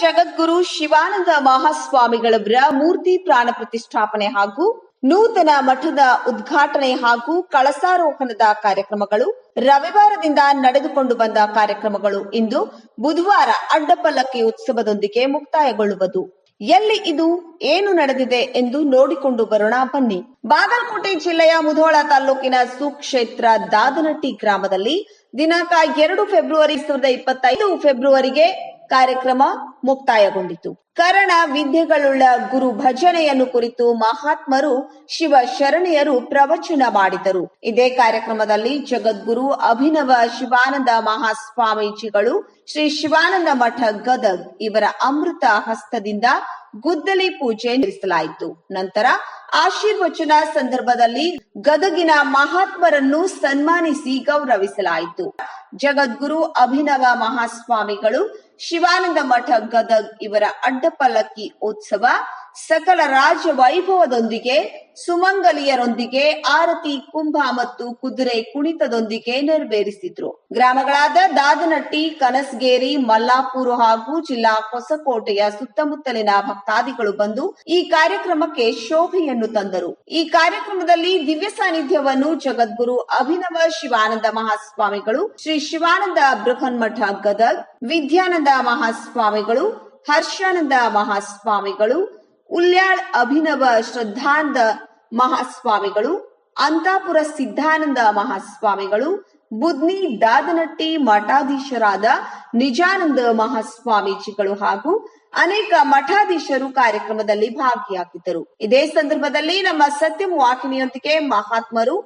ಜಗದ್ಗುರು ಶಿವಾನಂದ ಮಹಾಸ್ವಾಮಿಗಳವರ ಮೂರ್ತಿ ಪ್ರಾಣ ಪ್ರತಿಷ್ಠಾಪನೆ ಹಾಗೂ ನೂತನ ಮಠದ ಉದ್ಘಾಟನೆ ಹಾಗೂ ಕಳಸಾರೋಹಣದ ಕಾರ್ಯಕ್ರಮಗಳು ರವಿವಾರದಿಂದ ನಡೆದುಕೊಂಡು ಬಂದ ಕಾರ್ಯಕ್ರಮಗಳು ಇಂದು ಬುಧವಾರ ಅಡ್ಡಪಲ್ಲಕ್ಕಿ ಉತ್ಸವದೊಂದಿಗೆ ಮುಕ್ತಾಯಗೊಳ್ಳುವುದು. ಎಲ್ಲಿ ಇದು, ಏನು ನಡೆದಿದೆ ಎಂದು ನೋಡಿಕೊಂಡು ಬರೋಣ ಬನ್ನಿ. ಬಾಗಲಕೋಟೆ ಜಿಲ್ಲೆಯ ಮುಧೋಳ ತಾಲೂಕಿನ ಸುಕ್ಷೇತ್ರ ದಾದನಟ್ಟಿ ಗ್ರಾಮದಲ್ಲಿ ದಿನಾಂಕ ಎರಡು ಫೆಬ್ರವರಿ, ಸಾವಿರದ ಇಪ್ಪತ್ತೈದು ಫೆಬ್ರವರಿಗೆ ಕಾರ್ಯಕ್ರಮ ಮುಕ್ತಾಯಗೊಂಡಿತು. ಕರಣ ವಿದ್ಯೆಗಳುಳ್ಳ ಗುರು ಭಜನೆಯನ್ನು ಕುರಿತು ಮಹಾತ್ಮರು ಶಿವ ಶರಣೆಯರು ಪ್ರವಚನ ಮಾಡಿದರು. ಇದೇ ಕಾರ್ಯಕ್ರಮದಲ್ಲಿ ಜಗದ್ಗುರು ಅಭಿನವ ಶಿವಾನಂದ ಮಹಾಸ್ವಾಮೀಜಿಗಳು, ಶ್ರೀ ಶಿವಾನಂದ ಮಠ ಗದಗ್ ಇವರ ಅಮೃತ ಹಸ್ತದಿಂದ ಗುದ್ದಲಿ ಪೂಜೆ ನಡೆಸಲಾಯಿತು. ನಂತರ ಆಶೀರ್ವಚನ ಸಂದರ್ಭದಲ್ಲಿ ಗದಗಿನ ಮಹಾತ್ಮರನ್ನು ಸನ್ಮಾನಿಸಿ ಗೌರವಿಸಲಾಯಿತು. ಜಗದ್ಗುರು ಅಭಿನವ ಮಹಾಸ್ವಾಮಿಗಳು ಶಿವಾನಂದ ಮಠ ಗದಗ್ ಇವರ ಅಡ್ಡಪಲ್ಲಕ್ಕಿ ಉತ್ಸವ ಸಕಲ ರಾಜ ವೈಭವದೊಂದಿಗೆ, ಸುಮಂಗಲಿಯರೊಂದಿಗೆ, ಆರತಿ, ಕುಂಭ ಮತ್ತು ಕುದುರೆ ಕುಣಿತದೊಂದಿಗೆ ನೆರವೇರಿಸಿದ್ರು. ಗ್ರಾಮಗಳಾದ ದಾದನಟ್ಟಿ, ಕನಸ್ಗೇರಿ, ಮಲ್ಲಾಪುರ ಹಾಗೂ ಜಿಲ್ಲಾ ಹೊಸಕೋಟೆಯ ಸುತ್ತಮುತ್ತಲಿನ ಭಕ್ತಾದಿಗಳು ಬಂದು ಈ ಕಾರ್ಯಕ್ರಮಕ್ಕೆ ಶೋಭೆಯನ್ನು ತಂದರು. ಈ ಕಾರ್ಯಕ್ರಮದಲ್ಲಿ ದಿವ್ಯ ಸಾನ್ನಿಧ್ಯವನ್ನು ಜಗದ್ಗುರು ಅಭಿನವ ಶಿವಾನಂದ ಮಹಾಸ್ವಾಮಿಗಳು, ಶ್ರೀ ಶಿವಾನಂದ ಬೃಹನ್ಮಠ ಗದಗ್, ವಿದ್ಯಾನಂದ ಮಹಾಸ್ವಾಮಿಗಳು, ಹರ್ಷಾನಂದ ಮಹಾಸ್ವಾಮಿಗಳು ಉಲ್ಯಾಳ್ ಅಭಿನವ ಶ್ರದ್ಧಾನಂದ ಮಹಾಸ್ವಾಮಿಗಳು, ಅಂತಾಪುರ ಸಿದ್ಧಾನಂದ ಮಹಾಸ್ವಾಮಿಗಳು, ಬುದ್ನಿ ದಾದನಟ್ಟಿ ಮಠಾಧೀಶರಾದ ನಿಜಾನಂದ ಮಹಾಸ್ವಾಮೀಜಿಗಳು ಹಾಗೂ ಅನೇಕ ಮಠಾಧೀಶರು ಕಾರ್ಯಕ್ರಮದಲ್ಲಿ ಭಾಗಿಯಾಗಿದ್ದರು. ಇದೇ ಸಂದರ್ಭದಲ್ಲಿ ನಮ್ಮ ಸತ್ಯಂ ವಾಹಿನಿಯೊಂದಿಗೆ ಮಹಾತ್ಮರು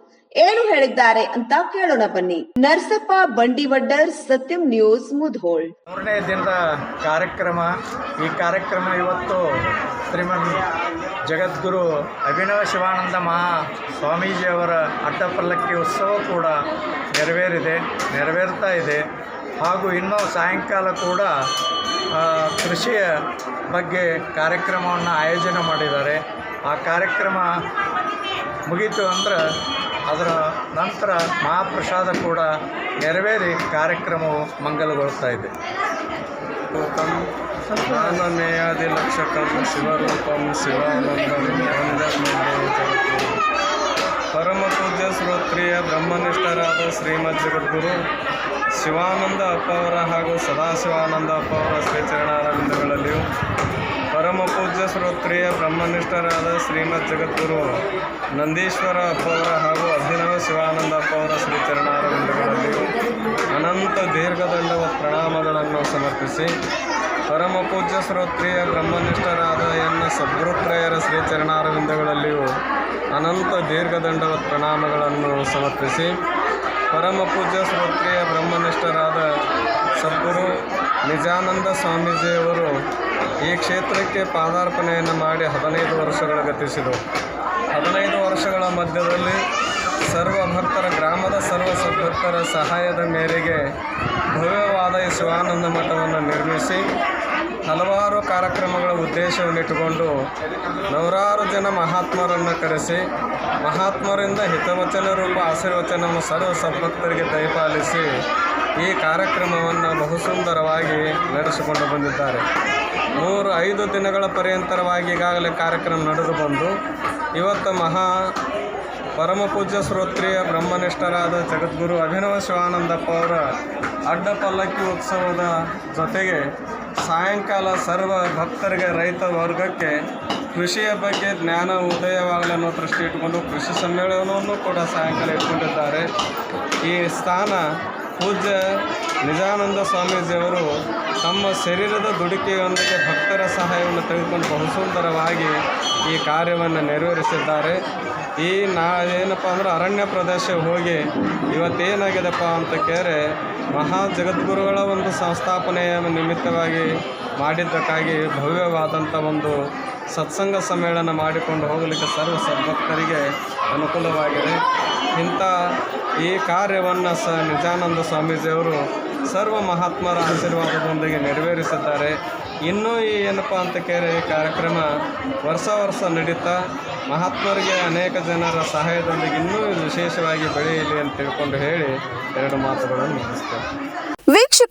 ಏನು ಹೇಳಿದ್ದಾರೆ ಅಂತ ಕೇಳೋಣ ಬನ್ನಿ. ನರಸಪ್ಪ ಬಂಡಿವಡ್ಡರ್, ಸತ್ಯಂ ನ್ಯೂಸ್ ಮುಧೋಳ್. ಮೂರನೇ ದಿನದ ಕಾರ್ಯಕ್ರಮ. ಈ ಕಾರ್ಯಕ್ರಮ ಇವತ್ತು ಶ್ರೀಮನ್ ಜಗದ್ಗುರು ಅಭಿನವ ಶಿವಾನಂದ ಮಹಾ ಸ್ವಾಮೀಜಿಯವರ ಅಡ್ಡಪಲ್ಲಕ್ಕಿ ಉತ್ಸವ ಕೂಡ ನೆರವೇರಿದೆ, ನೆರವೇರ್ತಾ ಇದೆ. ಹಾಗೂ ಇನ್ನೂ ಸಾಯಂಕಾಲ ಕೂಡ ಕೃಷಿಯ ಬಗ್ಗೆ ಕಾರ್ಯಕ್ರಮವನ್ನು ಆಯೋಜನೆ ಮಾಡಿದ್ದಾರೆ. ಆ ಕಾರ್ಯಕ್ರಮ ಮುಗೀತು ಅಂದ್ರೆ ಅದರ ನಂತರ ಮಹಾಪ್ರಸಾದ ಕೂಡ ನೆರವೇರಿ ಕಾರ್ಯಕ್ರಮವು ಮಂಗಲಗೊಳ್ತಾ ಇದೆ. ಜ್ಞಾನಮೇಯಾದಿಲಕ್ಷಕಂ ಶಿವರೂಪಂ ಶಿವಾನಂದಂ ಪರಮ ಪೂಜ್ಯ ಶ್ರೋತ್ರಿಯ ಬ್ರಹ್ಮನಿಷ್ಠರಾದ ಶ್ರೀಮದ್ ಜಗದ್ಗುರು ಶಿವಾನಂದ ಅಪ್ಪ ಅವರ ಹಾಗೂ ಸದಾಶಿವಾನಂದ ಅಪ್ಪ ಅವರ ಶ್ರೀಚರಣಾರವಿಂದಗಳಲ್ಲಿಯೂ ಪರಮ ಪೂಜ್ಯ ಶ್ರೋತ್ರಿಯ ಬ್ರಹ್ಮನಿಷ್ಠರಾದ ಶ್ರೀಮದ್ ಜಗದ್ಗುರು ನಂದೀಶ್ವರ ಅಪ್ಪವರ ಹಾಗೂ ಅಭಿನವ ಶಿವಾನಂದ ಅಪ್ಪವರ ಶ್ರೀ ಶ್ರೀಚರಣಾರವಿಂದಗಳಲ್ಲಿಯೂ ಅನಂತ ದೀರ್ಘದಂಡವ ಪ್ರಣಾಮಗಳನ್ನು ಸಮರ್ಪಿಸಿ ಪರಮ ಪೂಜ್ಯ ಶ್ರೋತ್ರಿಯ ಬ್ರಹ್ಮನಿಷ್ಠರಾದ ಎನ್ನ ಸದ್ಗುರುತ್ರಯರ ಶ್ರೀಚರಣಾರವಿಂದಗಳಲ್ಲಿಯೂ ಅನಂತ ದೀರ್ಘದಂಡವ ಪ್ರಣಾಮಗಳನ್ನು ಸಮರ್ಪಿಸಿ ಪರಮ ಪೂಜ್ಯ ಶ್ರೋತ್ರಿಯ ಬ್ರಹ್ಮನಿಷ್ಠರಾದ ಸದ್ಗುರು ನಿಜಾನಂದ ಸ್ವಾಮೀಜಿಯವರು ಈ ಕ್ಷೇತ್ರಕ್ಕೆ ಪಾದಾರ್ಪಣೆಯನ್ನು ಮಾಡಿ ಹದಿನೈದು ವರ್ಷಗಳ ಗತಿಸಿದರು ಹದಿನೈದು ವರ್ಷಗಳ ಮಧ್ಯದಲ್ಲಿ ಸರ್ವ ಭಕ್ತರ ಗ್ರಾಮದ ಸರ್ವ ಸದ್ಭಕ್ತರ ಸಹಾಯದ ಮೇರೆಗೆ ಭವ್ಯವಾದ ಈ ಶಿವಾನಂದ ಮಠವನ್ನು ನಿರ್ಮಿಸಿ ಹಲವಾರು ಕಾರ್ಯಕ್ರಮಗಳ ಉದ್ದೇಶವನ್ನಿಟ್ಟುಕೊಂಡು ನೂರಾರು ಜನ ಮಹಾತ್ಮರನ್ನು ಕರೆಸಿ, ಮಹಾತ್ಮರಿಂದ ಹಿತವಚನ ರೂಪ ಆಶೀರ್ವಚನವನ್ನು ಸರ್ವ ಸದ್ಭಕ್ತರಿಗೆ ದಯಪಾಲಿಸಿ ಈ ಕಾರ್ಯಕ್ರಮವನ್ನು ಬಹು ಸುಂದರವಾಗಿ ನಡೆಸಿಕೊಂಡು ಬಂದಿದ್ದಾರೆ. ಮೂರು, ಐದು ದಿನಗಳ ಪರ್ಯಂತರವಾಗಿ ಈಗಾಗಲೇ ಕಾರ್ಯಕ್ರಮ ನಡೆದು ಬಂದು, ಇವತ್ತು ಮಹಾ ಪರಮ ಪೂಜ್ಯ ಶ್ರೋತ್ರಿಯ ಬ್ರಹ್ಮನಿಷ್ಠರಾದ ಜಗದ್ಗುರು ಅಭಿನವ ಶಿವಾನಂದಪ್ಪ ಅವರ ಅಡ್ಡ ಪಲ್ಲಕ್ಕಿ ಉತ್ಸವದ ಜೊತೆಗೆ ಸಾಯಂಕಾಲ ಸರ್ವ ಭಕ್ತರಿಗೆ, ರೈತ ವರ್ಗಕ್ಕೆ ಕೃಷಿಯ ಬಗ್ಗೆ ಜ್ಞಾನ, ಉದಯವಾಗಲಿ ಅನ್ನೋ ದೃಷ್ಟಿ ಇಟ್ಕೊಂಡು ಕೃಷಿ ಸಮ್ಮೇಳನವನ್ನು ಕೂಡ ಸಾಯಂಕಾಲ ಇಟ್ಕೊಂಡಿದ್ದಾರೆ. ಈ ಸ್ಥಾನ ಪೂಜ್ಯ ನಿಜಾನಂದ ಸ್ವಾಮೀಜಿಯವರು ತಮ್ಮ ಶರೀರದ ದುಡಿಕೆಯೊಂದಿಗೆ ಭಕ್ತರ ಸಹಾಯವನ್ನು ತೆಗೆದುಕೊಂಡು ಬಹು ಸುಂದರವಾಗಿ ಈ ಕಾರ್ಯವನ್ನು ನೆರವೇರಿಸಿದ್ದಾರೆ. ಈ ನಾ, ಏನಪ್ಪ ಅಂದ್ರೆ ಅರಣ್ಯ ಪ್ರದೇಶ ಹೋಗಿ ಇವತ್ತೇನಾಗಿದೆಪ್ಪ ಅಂತ ಕೇರೆ ಮಹಾ ಜಗದ್ಗುರುಗಳ ಒಂದು ಸಂಸ್ಥಾಪನೆಯ ನಿಮಿತ್ತವಾಗಿ ಮಾಡಿದ್ದಕ್ಕಾಗಿ ಭವ್ಯವಾದಂಥ ಒಂದು ಸತ್ಸಂಗ ಸಮ್ಮೇಳನ ಮಾಡಿಕೊಂಡು ಹೋಗಲಿಕ್ಕೆ ಸರ್ವ ಸದ್ಭಕ್ತರಿಗೆ ಅನುಕೂಲವಾಗಿದೆ. ಇಂಥ ಈ ಕಾರ್ಯವನ್ನು ಸ ನಿಜಾನಂದ ಸ್ವಾಮೀಜಿಯವರು ಸರ್ವ ಮಹಾತ್ಮರ ಆಶೀರ್ವಾದದೊಂದಿಗೆ ನೆರವೇರಿಸಿದ್ದಾರೆ. ಇನ್ನೂ ಈ ಏನಪ್ಪ ಅಂತ ಕೇಳಿ ಈ ಕಾರ್ಯಕ್ರಮ ವರ್ಷ ವರ್ಷ ನಡೀತಾ ಮಹಾತ್ಮರಿಗೆ ಅನೇಕ ಜನರ ಸಹಾಯದೊಂದಿಗೆ ಇನ್ನೂ ವಿಶೇಷವಾಗಿ ಬೆಳೆಯಲಿ ಅಂತ ತಿಳ್ಕೊಂಡು ಹೇಳಿ ಎರಡು ಮಾತುಗಳನ್ನು ಮುಗಿಸ್ತೇನೆ. ವೀಕ್ಷ